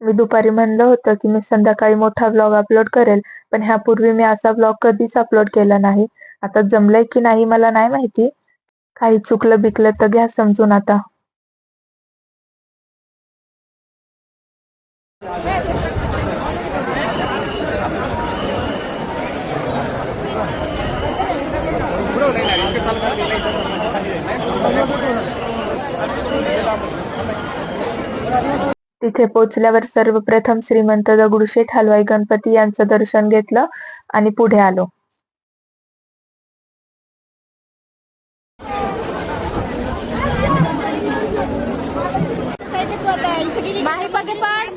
मी दुपारी म्हणलं होतं की मी संध्याकाळी मोठा व्लॉग अपलोड करेल पण ह्यापूर्वी मी असा व्लॉग कधीच अपलोड केला नाही. आता जमलंय की नाही मला नाही माहिती. काही चुकलं बिकलं तर घ्या समजून आता. तिथे पोचल्यावर सर्वप्रथम श्रीमंत दगडूशेठ हलवाई गणपती यांचं दर्शन घेतलं आणि पुढे आलो माही बघे पण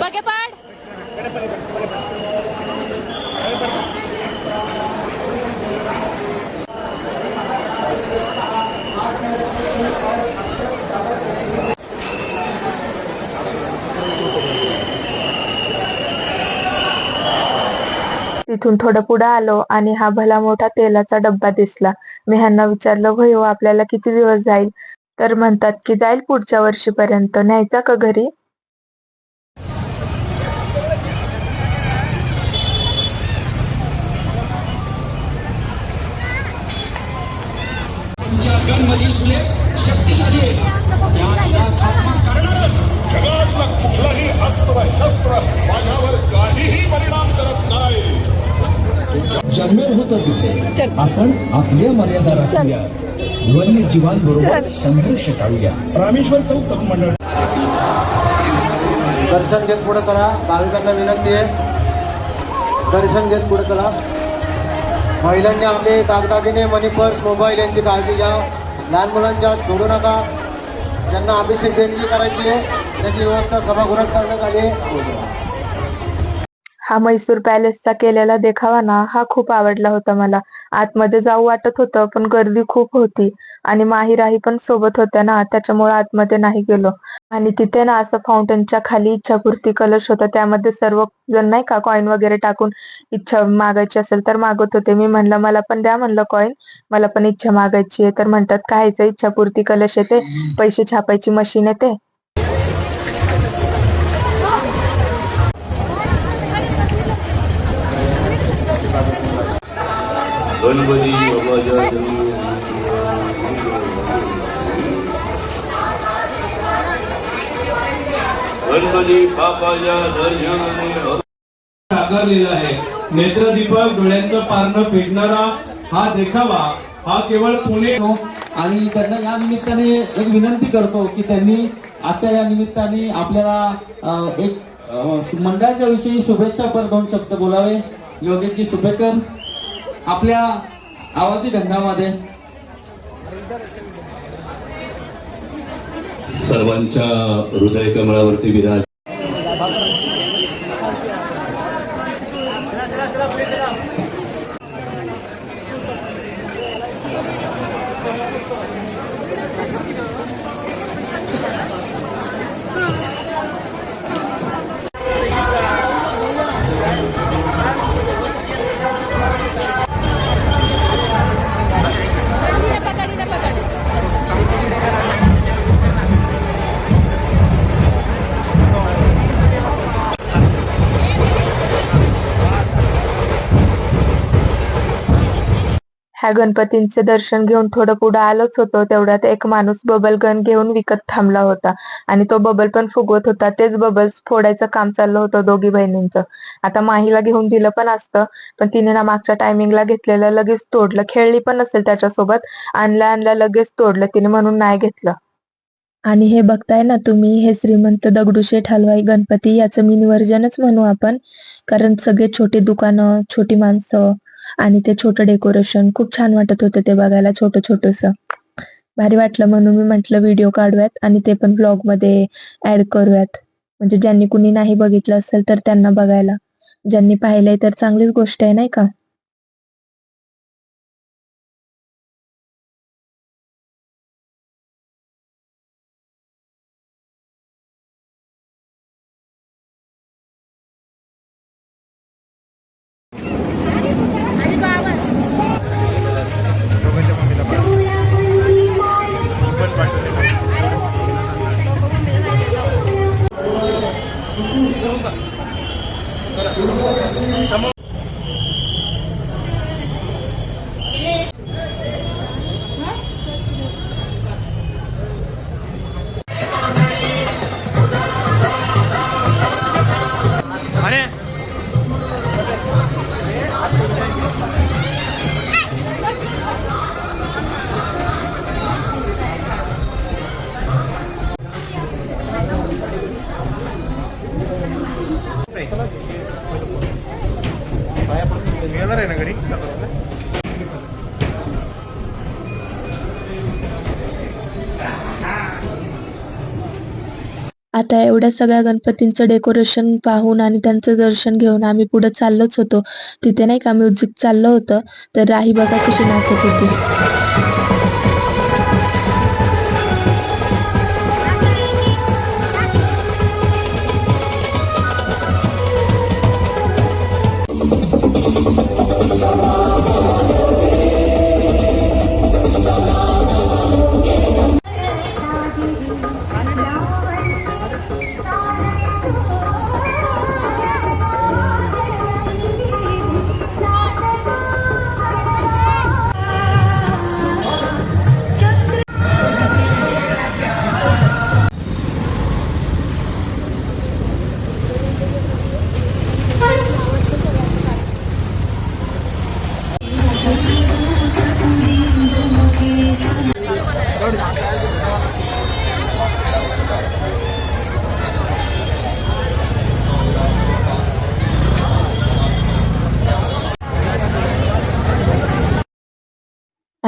बघे पण तिथून थोडं पुढे आलो आणि हा भला मोठा तेलाचा डब्बा दिसला. मी ह्यांना विचारलं भयो आपल्याला किती दिवस जाईल? तर म्हणतात की जाईल पुढच्या वर्षीपर्यंत. न्यायचा का घरी? शस्त्र माझ्यावर काहीही परिणाम जन्मेर होतं तिथे. आपण आपल्या मर्यादा राखूया. वन्यजीवांबरोबर संघर्ष टाळूया. रामेश्वर चौक तरुण मंडळ. दर्शन घेत पुढे चला. भाविकांना विनंती आहे. दर्शन घेत पुढे चला. महिलांनी आपले दागदागिने मनी पर्स मोबाईल यांची काळजी घ्या. लहान मुलांच्या हात सोडू नका. ज्यांना अभिषेक देणगी करायची आहे त्याची व्यवस्था सभागृहात करण्यात आली आहे. हा मैसूर पॅलेसचा केलेला देखावा ना हा खूप आवडला होता मला. आतमध्ये जाऊ वाटत होतं पण गर्दी खूप होती. आणि माहीराही पण सोबत होत्या ना त्याच्यामुळे आतमध्ये नाही गेलो. आणि तिथे ना असं फाउंटनच्या खाली इच्छापूर्ती कलश होता. त्यामध्ये सर्व जण नाही का कॉईन वगैरे टाकून इच्छा मागायची असेल तर मागत होते. मी म्हणलं मला पण द्या म्हणलं कॉईन मला पण इच्छा मागायची आहे. तर म्हणतात काय इच्छापूर्ती कलश येते. पैसे छापायची मशीन येते. गणपती बाबाच्या गणपती बाबाच्या दर्शनाने साकारलेला आहे. नेत्रदीपक डोळ्यांचं पारणं फेडणारा हा देखावा हा केवळ पुणे आणि त्यांना या निमित्ताने एक विनंती करतो की त्यांनी आजच्या या निमित्ताने आपल्याला एक मंडळाच्या विषयी शुभेच्छा पर दोन शब्द बोलावे. योगेशजी सुपेकर आपल्या आवाजी ढंगामध्ये. सर्वांच्या हृदय कमळावरती विराज. Catarina né, Padarino. ह्या गणपतींचे दर्शन घेऊन थोडं पुढे आलोच होतो. तेवढ्यात एक माणूस बबल गन घेऊन विकत थांबला होता. आणि तो बबल पण फुगवत होता. तेच बबल्स फोडायचं काम चाललं होतं दोघी बहिणींचं. आता माहीला घेऊन दिलं पण असतं. पण तिने ना मागच्या टायमिंगला घेतलेलं लगेच तोडलं. खेळली पण नसेल त्याच्यासोबत. आणलं आणलं लगेच तोडलं. तिने म्हणून नाही घेतलं. आणि हे बघताय ना तुम्ही हे श्रीमंत दगडूशेठ हलवाई गणपती याचं मी व्हर्जनच म्हणू आपण. कारण सगळे छोटे दुकानं छोटी माणसं आणि ते छोटं डेकोरेशन खूप छान वाटत होतं ते बघायला छोटं छोटस भारी वाटलं म्हणून मी म्हंटल व्हिडिओ काढूयात आणि ते पण ब्लॉगमध्ये ऍड करूयात. म्हणजे ज्यांनी कुणी नाही बघितलं असेल तर त्यांना बघायला. ज्यांनी पाहिलंय तर चांगलीच गोष्ट आहे नाही का? आता एवढ्या सगळ्या गणपतींचं डेकोरेशन पाहून आणि त्यांचं दर्शन घेऊन आम्ही पुढे चाललोच होतो. तिथे नाही का म्युझिक चाललं होतं. तर राही बघा कशी नाचत होती.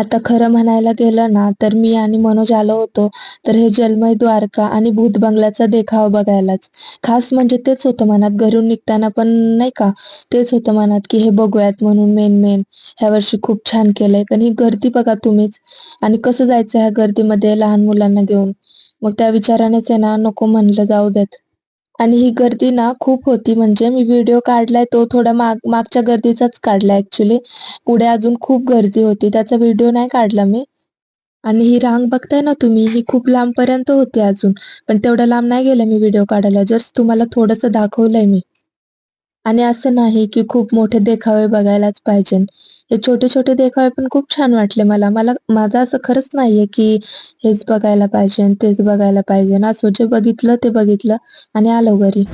आता खरं म्हणायला गेलं ना तर मी आणि मनोज आलो होतो. तर हे जलमय द्वारका आणि भूत बंगल्याचा देखावा बघायलाच. खास म्हणजे तेच होतं मनात घरून निघताना पण नाही का? तेच होतं मनात की हे बघूयात म्हणून मेन मेन ह्या वर्षी खूप छान केलंय. पण ही गर्दी बघा तुम्हीच. आणि कसं जायचं ह्या गर्दीमध्ये लहान मुलांना घेऊन? मग त्या विचारानेच आहे ना नको म्हणलं जाऊ देत. आणि ही गर्दी ना खूप होती. म्हणजे मी व्हिडिओ काढलाय तो थोडा माग मागच्या गर्दीचाच काढला ऍक्च्युली पुढे अजून खूप गर्दी होती. त्याचा व्हिडिओ नाही काढला मी. आणि ही रांग बघताय ना तुम्ही ही खूप लांबपर्यंत होती अजून. पण तेवढ्या लांब नाही गेलं मी व्हिडिओ काढायला. जस्ट तुम्हाला थोडंसं दाखवलंय मी. आणि असं नाही की खूप मोठे देखावे बघायलाच पाहिजे. हे छोटे छोटे देखावे पण खूप छान वाटले मला. मला माझं असं खरंच नाहीये की हेच बघायला पाहिजे तेच बघायला पाहिजे. असं जे बघितलं ते बघितलं आणि आलो घरी.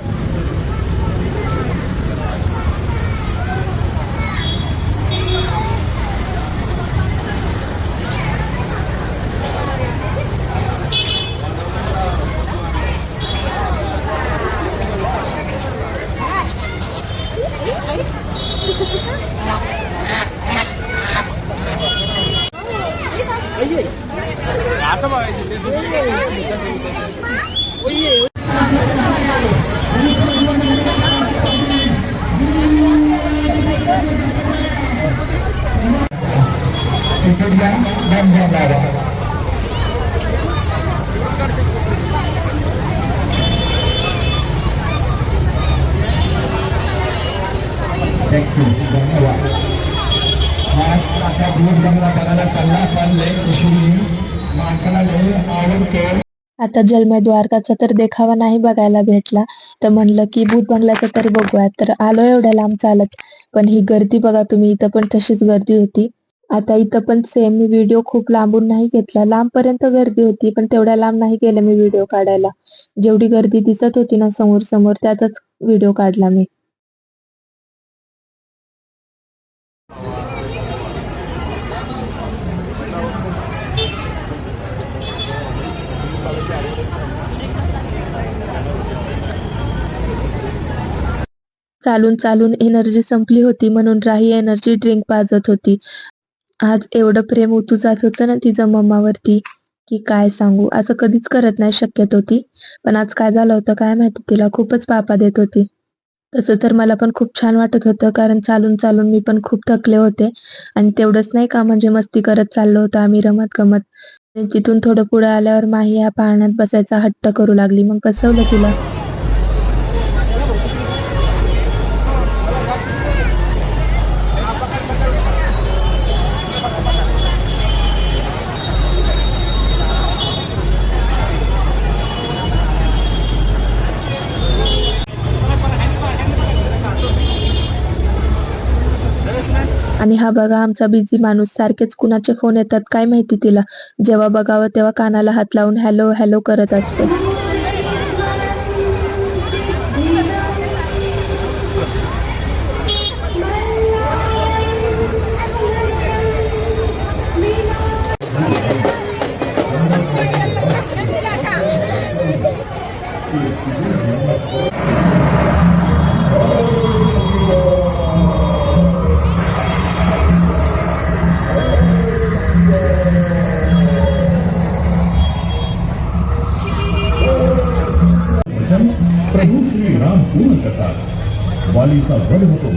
थँक्यू धन्यवाद आज आता दूध बंगला बघायला चालला पण लय खुशी माणसाला लय आवडतो आता जलमय द्वारकाचा तर देखावा नाही बघायला भेटला. तर म्हणलं की भूत बंगल्याचा तरी बघूयात. तर आलो एवढ्या लांब चालत. पण ही गर्दी बघा तुम्ही इथं पण तशीच गर्दी होती. आता इथं पण सेम मी व्हिडिओ खूप लांबून नाही घेतला. लांबपर्यंत गर्दी होती पण तेवढ्या लांब नाही गेले मी व्हिडिओ काढायला. जेवढी गर्दी दिसत होती ना समोर समोर त्याचाच व्हिडिओ काढला मी. चालून चालून एनर्जी संपली होती म्हणून राही एनर्जी ड्रिंक पाजत होती. आज एवढं प्रेम उतू जात होतं ना तिच्या मम्मावरती की काय सांगू? असं कधीच करत नाही शक्यतो ती. पण आज काय झालं होतं काय माहिती? तिला खूपच पापा देत होती. तसं तर मला पण खूप छान वाटत होतं कारण चालून चालून मी पण खूप थकले होते. आणि तेवढंच नाही का म्हणजे मस्ती करत चाललो होतो आम्ही रमत गमत. तिथून थोडं पुढे आल्यावर माही या पाळण्यात बसायचा हट्ट करू लागली. मग बसवलं तिला. आणि हा बघा आमचा बिझी माणूस सारखेच कुणाचे फोन येतात काय माहिती तिला. जेव्हा बघावं तेव्हा कानाला हात लावून हॅलो हॅलो करत असते. आईचा वध होतो?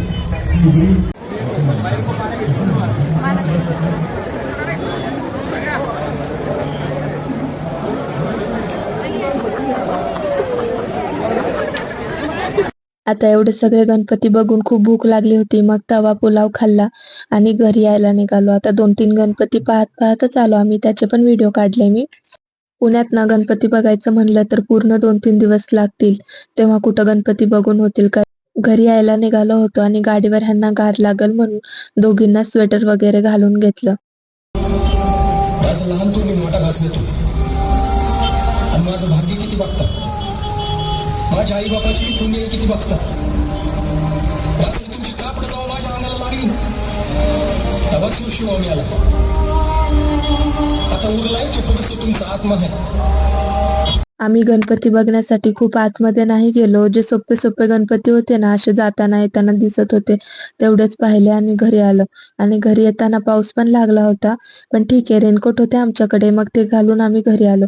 आता एवढे सगळे गणपती बघून खूप भूक लागली होती. मग तवा पुलाव खाल्ला आणि घरी यायला निघालो. आता दोन तीन गणपती पाहत पाहतच आलो. आम्ही त्याचे पण व्हिडिओ काढले मी. पुण्यात ना गणपती बघायचं म्हणलं तर पूर्ण दोन तीन दिवस लागतील. तेव्हा कुठं गणपती बघून होतील का? घरी यायला निघालो होतो आणि गाडीवर ह्यांना गार लागल म्हणून दोघींना स्वेटर वगैरे घालून घेतलं. माझं लहान तुम्ही मोठा घासले तू. आणि माझं भाग्य किती बघता? माझ्या आई बापाची पुण्य किती बघता? तुमची कापड जाऊ माझ्या अंगाला लागली ना? तेव्हा शिव शिवामी आला. आता उरलाय तो फक्त तुमचा आत्मा आहे? आम्ही गणपती बघण्यासाठी खूप आतमध्ये नाही गेलो. जे सोपे सोपे गणपती होते ना असे जाताना येताना दिसत होते तेवढेच पाहिले आणि घरी आलो. आणि घरी येताना पाऊस पण लागला होता. पण ठीक आहे रेनकोट होते आमच्याकडे मग ते घालून आम्ही घरी आलो.